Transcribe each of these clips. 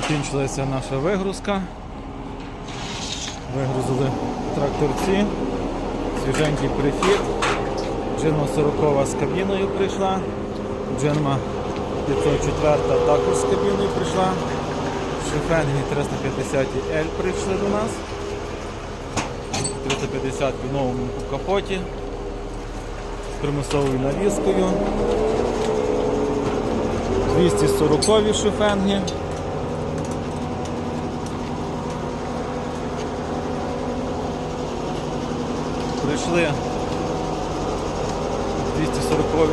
Закінчилася наша вигрузка. Вигрузили тракторці, свіженький прихід. Джинма 40 з кабіною прийшла. Джинма 504 також з кабіною прийшла. Шифенги 350 L прийшли до нас. 350 в новому капоті з примусовою навіскою. 240 шифенги. Прийшли 240,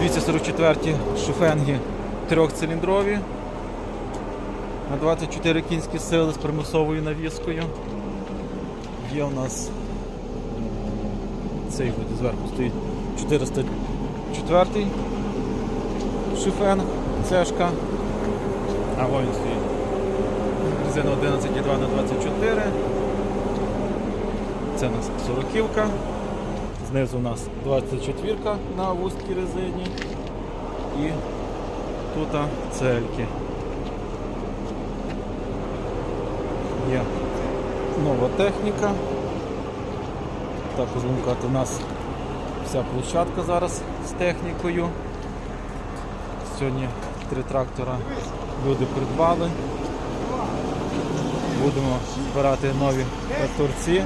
244 шифенги трьохциліндрові на 24 кінські сили з примусовою навіскою. Є у нас цей вроді зверху стоїть 404 шифенг, цешка. А він стоїть. Резина 11,2 на 24. Це у нас 40-ка. Знизу у нас 24 на вузькій резині. І тут цельки. Є нова техніка. Також будемо у нас вся площадка зараз з технікою. Сьогодні три трактора люди придбали. Будемо збирати нові тракторці.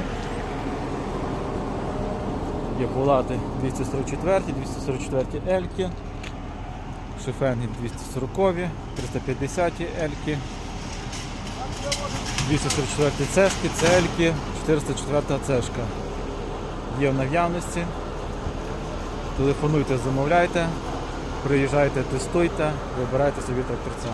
Є булати 244, 244 Ельки, шифенги 240, 350 Ельки, 244 цешки, цельки, 404 цешка. Є в наявності. Телефонуйте, замовляйте, приїжджайте, тестуйте, вибирайте собі тракторця.